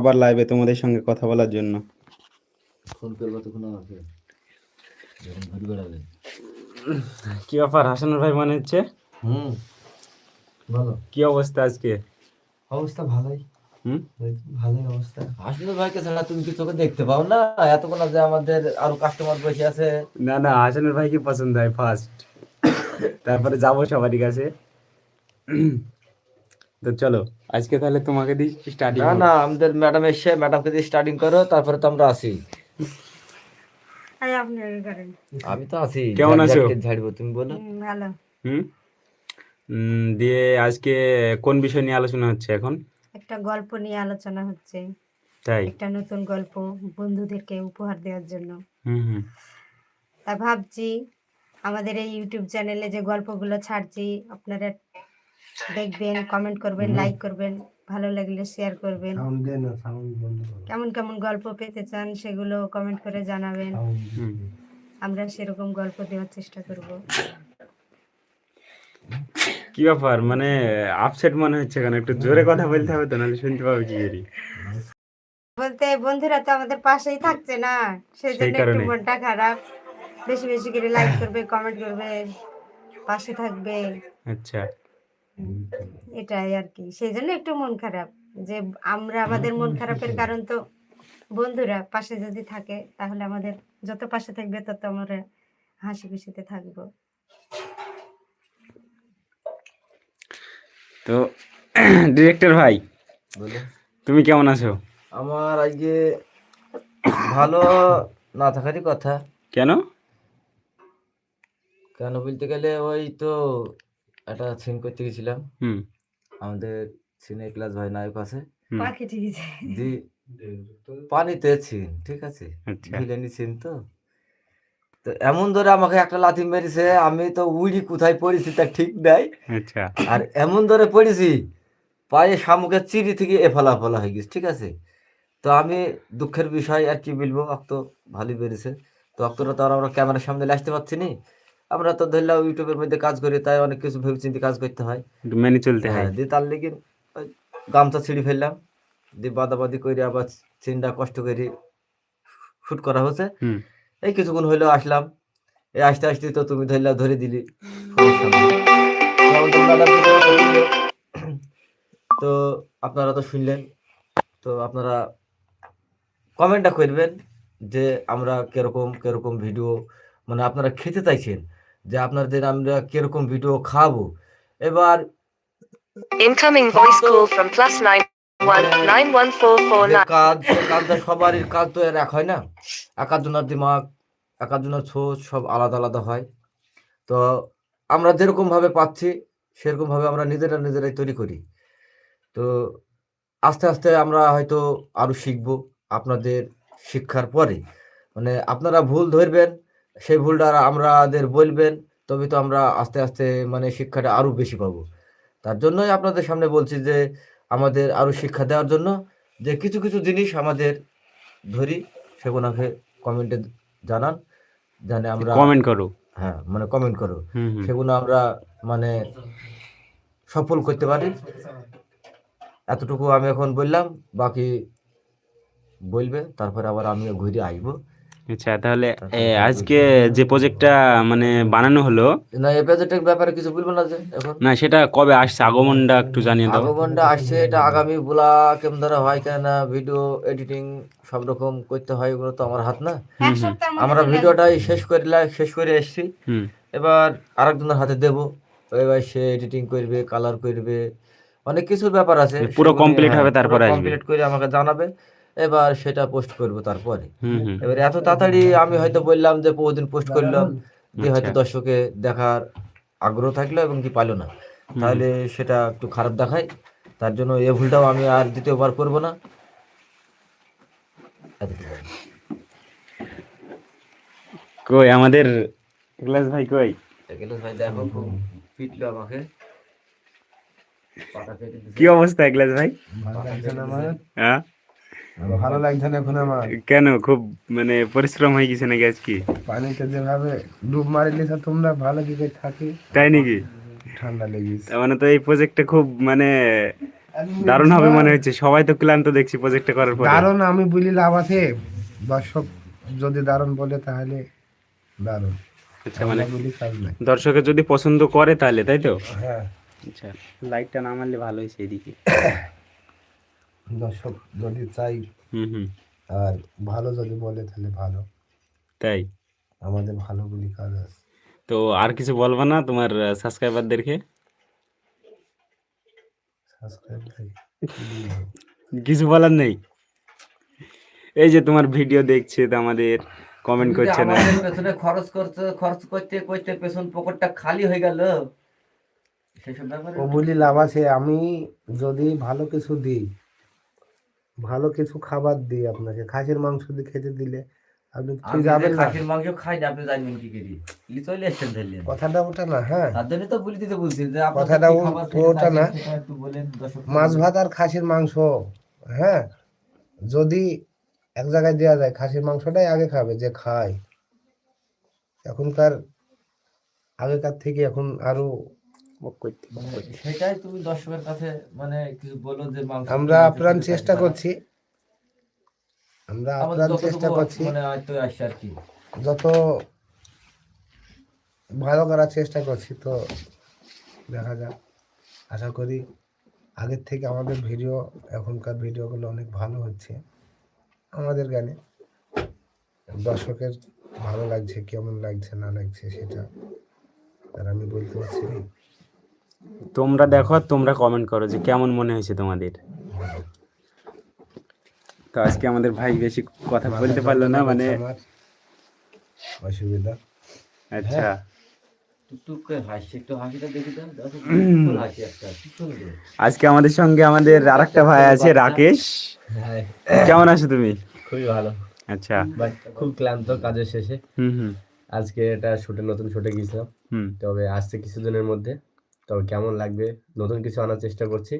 আবার লাইভে তোমাদের সঙ্গে কথা বলার জন্য। ফোন করব তখন আমাকে। কি ব্যাপার? হাসানুর ভাই মনে হচ্ছে? হুম। বলো কি অবস্থা আজকে? অবস্থা ভালোই। হুম? ভালোই অবস্থা। হাসিনুর ভাইকে ছাড়া তুমি কি চোখে দেখতে পাও না? এতক্ষণ যে আমাদের আরও কাস্টমার বসে আছে। না না হাসানুর ভাইকে পছন্দ হয় ফার্স্ট তারপরে যাব সবারই কাছে। তো চলো আজকে তাহলে তোমাকে দিই স্টার্টিং না না আমাদের ম্যাডাম এসে ম্যাডামকে দিয়ে স্টার্টিং করো তারপরে তো আমরা আসি। আমি তো আছি কেমন আছো? ঝাড়বো তুমি বলো। ভালো। হুম? দিয়ে আজকে কোন বিষয় নিয়ে আলোচনা হচ্ছে এখন? একটা গল্প নিয়ে আলোচনা হচ্ছে। তাই? একটা নতুন গল্প বন্ধুদেরকে উপহার দেওয়ার জন্য। হুম হুম। তা ভাবছি আমাদের এই ইউটিউব চ্যানেলে যে গল্পগুলো ছাড়ছি আপনারা দেখবেন কমেন্ট করবেন লাইক করবেন ভালো লাগলে শেয়ার করবেন। কেমন কেমন গল্প পেতে চান সেগুলো কমেন্ট করে জানাবেন। আমরা সেরকম গল্প দেওয়ার চেষ্টা করব। কি ব্যাপার? মানে আপসেট মনে হচ্ছে কেন? একটু জোরে কথা বলতে হবে তো নাহলে শুনতে পাবে কি করি বলতে বন্ধুরা তো আমাদের পাশেই থাকছে না সেই জন্য একটু। মনটা খারাপ। বেশি বেশি করে লাইক করবে কমেন্ট করবে পাশে থাকবে। আচ্ছা। এটাই আর কি। সেই জন্য একটু মন খারাপ যে আমরা আমাদের মন খারাপের কারণ তো বন্ধুরা পাশে যদি থাকে তাহলে আমাদের যত পাশে থাকবে তত আমরা হাসি খুশিতে থাকব। তো ডিরেক্টর ভাই তুমি কেমন আছো? আমার আজকে ভালো না থাকারই কথা। কেন? কেন বলতে গেলে ওই তো একটা সিন করতে গেছিলাম। হুম। আমাদের সিনে ক্লাস ভাই নায়ক আছে। পাখি ঠিক আছে দি পানিতে ছিন ঠিক আছে? আচ্ছা। ভিলেনি ছিন তো। তো এমন ধরে আমাকে একটা লাথি মেরেছে আমি তো উড়ি কোথায় পড়েছি তা ঠিক নাই। আচ্ছা। আর এমন ধরে পড়েছি পায়ে শামুকের চিড়ি থেকে এ ফলা ফলা হয়ে গেছে ঠিক আছে? তো আমি দুঃখের বিষয় আর কি বলব অক্ত ভালোই বেড়েছে। তো অক্তটা তো আর আমরা ক্যামেরার সামনে আসতে পারছি নি। আমরা তো ধরলাম ইউটিউবের মধ্যে কাজ করি তাই অনেক কিছু ভেবে চিন্তে কাজ করতে হয়। একটু মেনে চলতে হয় হ্যাঁ। দিয়ে তার লেগে ওই গামছা ছিঁড়ে ফেললাম দিয়ে বাদাবাদি করে আবার চিনটা কষ্ট করে শুট করা হচ্ছে এই কিছুক্ষণ হইল আসলাম। এই আসতে আসতে তো তুমি ধরলা ধরে দিলি। তো আপনারা তো শুনলেন তো আপনারা কমেন্টটা করবেন যে আমরা কীরকম কীরকম ভিডিও মানে আপনারা খেতে চাইছেন। যে আপনাদের আমরা কীরকম ভিডিও খাব। এবার nine one four four যে nine. কাজ কাজটা সবারই কাজ তো এক হয় না। একাজনের দিমাগ একাজনের সোচ সব আলাদা আলাদা হয়। তো আমরা যেরকম ভাবে পাচ্ছি সেরকম ভাবে আমরা নিজেরা নিজেরাই তৈরি করি। তো আস্তে আস্তে আমরা হয়তো আরও শিখব আপনাদের শিক্ষার পরে। মানে আপনারা ভুল ধরবেন সেই ভুলটা আমাদের বলবেন তবে তো আমরা আস্তে আস্তে মানে শিক্ষাটা আরও বেশি পাবো। তার জন্যই আপনাদের সামনে বলছি যে আমাদের আরও শিক্ষা দেওয়ার জন্য যে কিছু কিছু জিনিস আমাদের ধরি সেগুলোকে কমেন্টে জানান জানে আমরা কমেন্ট করো। হ্যাঁ মানে কমেন্ট করো। সেগুলো আমরা মানে সফল করতে পারি। এতটুকু আমি এখন বললাম বাকি বলবে তারপরে আবার আমিও ঘুরে আসব। আচ্ছা তাহলে আজকে যে প্রজেক্টটা মানে বানানো হলো না এই প্রজেক্টের ব্যাপারে কিছু বলব না যে এখন? না সেটা কবে আসছে? আগমনটা একটু জানিয়ে দাও। আগমনটা আসছে এটা আগামী বুলা কেমন ধরে হয় কেন ভিডিও এডিটিং সব রকম করতে হয় এগুলো তো আমার হাত না। আমরা ভিডিওটাই শেষ করে শেষ করে এসেছি। হুম। এবার আরেকজনের হাতে দেব। এবার সে এডিটিং করবে কালার করবে অনেক কিছুর ব্যাপার আছে। পুরো কমপ্লিট হবে তারপরে আসবে। কমপ্লিট করে আমাকে জানাবে। এবার সেটা পোস্ট করব তারপরে। এবার এত তাড়াতাড়ি আমি হয়তো বললাম যে বহুদিন পোস্ট করলাম দিয়ে হয়তো আচ্ছা। দর্শকে দেখার আগ্রহ থাকল এবং কি পাইলো না। তাহলে সেটা একটু খারাপ দেখায়। তার জন্য এ ভুলটাও আমি আর দ্বিতীয়বার করব না। কই আমাদের ক্লাস ভাই কই? এগুলো ভাই দেখো খুব পিটলো আমাকে। কি অবস্থা ক্লাস ভাই? হ্যাঁ? ভালো লাগছে না এখন আমার। কেন? খুব মানে পরিশ্রম হয়ে গেছে নাকি আজকে? পানিতে যেভাবে ডুব মারিলে তোমরা ভালো দিকে থাকি। তাই নাকি? ঠান্ডা লেগেছে। মানে তো এই প্রজেক্টটা খুব মানে দারুণ হবে মনে হচ্ছে। সবাই তো ক্লান্ত দেখছি প্রজেক্টটা করার পর। দারুণ আমি বলি লাভ আছে। দর্শক যদি দারুণ বলে তাহলে দারুণ। আচ্ছা মানে দর্শকের যদি পছন্দ করে তাহলে তাই তো? হ্যাঁ। আচ্ছা লাইটটা না মারলে ভালো হয়েছে এদিকে। দর্শক যদি চাই হুম হুম। আর ভালো যদি বলে তাহলে ভালো। তাই? আমাদের ভালো বলি কাজ আছে। তো আর কিছু বলব না তোমার সাবস্ক্রাইবারদেরকে সাবস্ক্রাইব কিছু বলার নেই? এই যে তোমার ভিডিও দেখছে তো আমাদের কমেন্ট করছে না। পেছনে খরচ করতে খরচ করতে করতে পেছন পকেটটা খালি হয়ে গেল। ও বলি লাভ আছে। আমি যদি ভালো কিছু দিই ভালো কিছু খাবার দিই আপনাকে। খাসির মাংস দিয়ে খেতে দিলে আপনি আমি যাবেন না। খাসির মাংস খাই না আপনি জানবেন কি করি? লি চলে এসছেন ধরলেন। কথাটা ওটা না হ্যাঁ। তার জন্য তো বলি দিতে বলছি যে আপনার কথাটা ওটা না। মাছ ভাত আর খাসির মাংস হ্যাঁ। যদি এক জায়গায় দেওয়া যায় খাসির মাংসটাই আগে খাবে যে খায়। এখনকার আগেকার থেকে এখন আরও সেটাই তুমি দর্শকের কাছে মানে কিছু বলো যে আমরা আপ্রাণ চেষ্টা করছি। আমরা আপ্রাণ চেষ্টা করছি। মানে হয়তো আসছে আর কি। যত ভালো করার চেষ্টা করছি তো দেখা যাক। আশা করি আগের থেকে আমাদের ভিডিও এখনকার ভিডিওগুলো অনেক ভালো হচ্ছে আমাদের গানে। দর্শকের ভালো লাগছে কেমন লাগছে না লাগছে সেটা আর আমি বলতে পারছি না। তোমরা দেখো তোমরা কমেন্ট করো যে কেমন মনে হয়েছে তোমাদের। তো আজকে আমাদের ভাই বেশি কথা বলতে পারল না মানে অসুবিধা। আচ্ছা। একটু একটা সুন্দর আজকে আমাদের সঙ্গে আমাদের আরেকটা ভাই আছে রাকেশ। হ্যাঁ কেমন আছো তুমি? খুবই ভালো। আচ্ছা। খুব ক্লান্ত কাজের শেষে। হুম হুম। আজকে এটা শুটে নতুন শুটে গিয়েছিলাম। হুম। তবে আসছে কিছুদিনের মধ্যে। তবে কেমন লাগবে? নতুন কিছু আনার চেষ্টা করছি।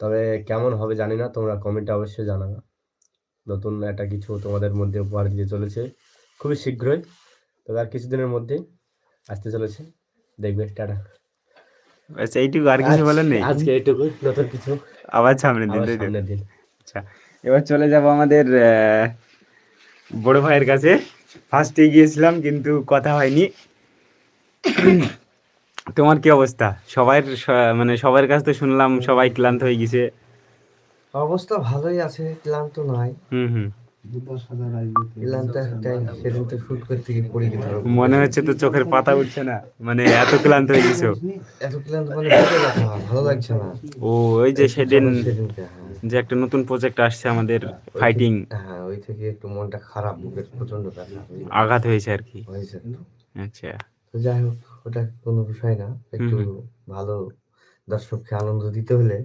তবে কেমন হবে জানি না তোমরা কমেন্টে অবশ্যই জানাবে। নতুন একটা কিছু তোমাদের মধ্যে উপহার দিতে চলেছে খুবই শীঘ্রই। তবে আর কিছুদিনের মধ্যে আসতে চলেছে। দেখবে টাটা। আচ্ছা এইটুকু আর কিছু বলার নেই? আজকে এইটুকু নতুন কিছু। আবার সামনের দিন সামনের দিন। আচ্ছা এবার চলে যাব আমাদের বড় ভাইয়ের কাছে। ফার্স্টে গিয়েছিলাম কিন্তু কথা হয়নি। তোমার কি অবস্থা? সবাই মানে সবার কাছ থেকে শুনলাম সবাই ক্লান্ত হয়ে গেছে। অবস্থা ভালোই আছে ক্লান্ত নয়। হুম হুম। মনে হচ্ছে তো চোখের পাতা উঠছে না মানে এত ক্লান্ত হয়ে গেছো। এত ক্লান্ত মানে ভালো লাগছে না। ও ওই যে সেদিন যে একটা নতুন প্রজেক্ট আসছে আমাদের ফাইটিং হ্যাঁ ওই থেকে একটু মনটা খারাপ বুকের প্রচণ্ড আঘাত হয়েছে আর কি। আচ্ছা। যাই হোক ওটা কোনো বিষয় না। একটু ভালো দর্শককে আনন্দ দিতে হলে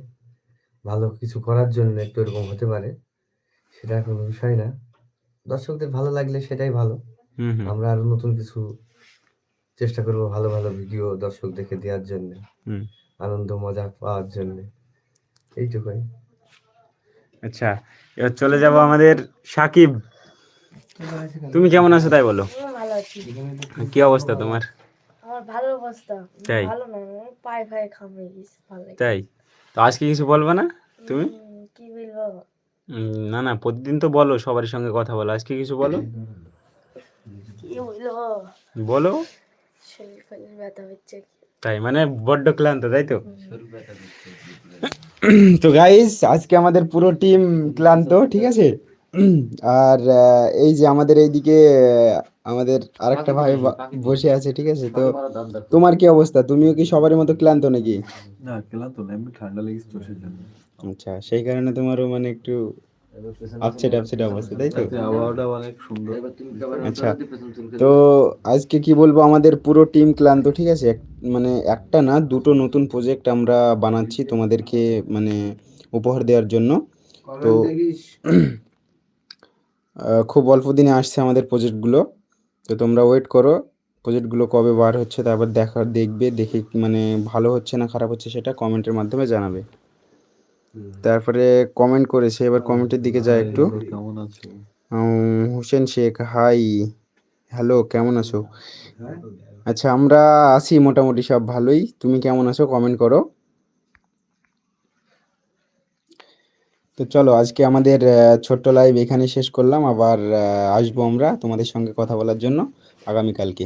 ভালো কিছু করার জন্য একটু এরকম হতে পারে সেটা কোনো বিষয় না। দর্শকদের ভালো লাগলে সেটাই ভালো। আমরা আরও নতুন কিছু চেষ্টা করব ভালো ভালো ভিডিও দর্শক দেখে দেওয়ার জন্য হুম। আনন্দ মজা পাওয়ার জন্য। এইটুকুই। আচ্ছা এবার চলে যাব আমাদের সাকিব। তুমি কেমন আছো তাই বলো। কি অবস্থা তোমার? আমার ভালো অবস্থা। তাই? ভালো না আমার পায়ে পায়ে খামড়ে গেছে ভালো লাগে তাই? তো আজকে কিছু বলবে না তুমি? কি বলব? না না প্রতিদিন তো বলো সবার সঙ্গে কথা বলো। আজকে কিছু বলো? বলো। তাই মানে বড্ড ক্লান্ত তাই তো? তো গাইস আজকে আমাদের পুরো টিম ক্লান্ত ঠিক আছে? আর এই যে আমাদের এইদিকে আমাদের আরেকটা ভাই বসে আছে ঠিক আছে? তো তোমার কি অবস্থা? তুমিও কি সবারই মতো ক্লান্ত নাকি? না ক্লান্ত না এমনি ঠান্ডা লেগেছে তো সেই জন্য। আচ্ছা সেই কারণে তোমারও মানে একটু আপসেট আপসেট অবস্থা তাই তো? আবহাওয়াটা অনেক সুন্দর। আচ্ছা। তো আজকে কি বলব আমাদের পুরো টিম ক্লান্ত ঠিক আছে? এক- মানে একটা না দুটো নতুন প্রজেক্ট আমরা বানাচ্ছি তোমাদেরকে মানে উপহার দেওয়ার জন্য। তো খুব অল্প দিনে আসছে আমাদের প্রজেক্টগুলো তো তোমরা ওয়েট করো প্রজেক্টগুলো কবে বার হচ্ছে তারপর দেখা দেখবে দেখে মানে ভালো হচ্ছে না খারাপ হচ্ছে সেটা কমেন্টের মাধ্যমে জানাবে। তারপরে কমেন্ট করেছে এবার কমেন্টের দিকে যায় একটু। হোসেন শেখ হাই হ্যালো কেমন আছো? আচ্ছা আমরা আছি মোটামুটি সব ভালোই। তুমি কেমন আছো? কমেন্ট করো। তো চলো, আজকে আমাদের ছোট্ট লাইভ এখানে শেষ করলাম। আবার আসব আমরা তোমাদের সঙ্গে কথা বলার জন্য আগামীকালকে।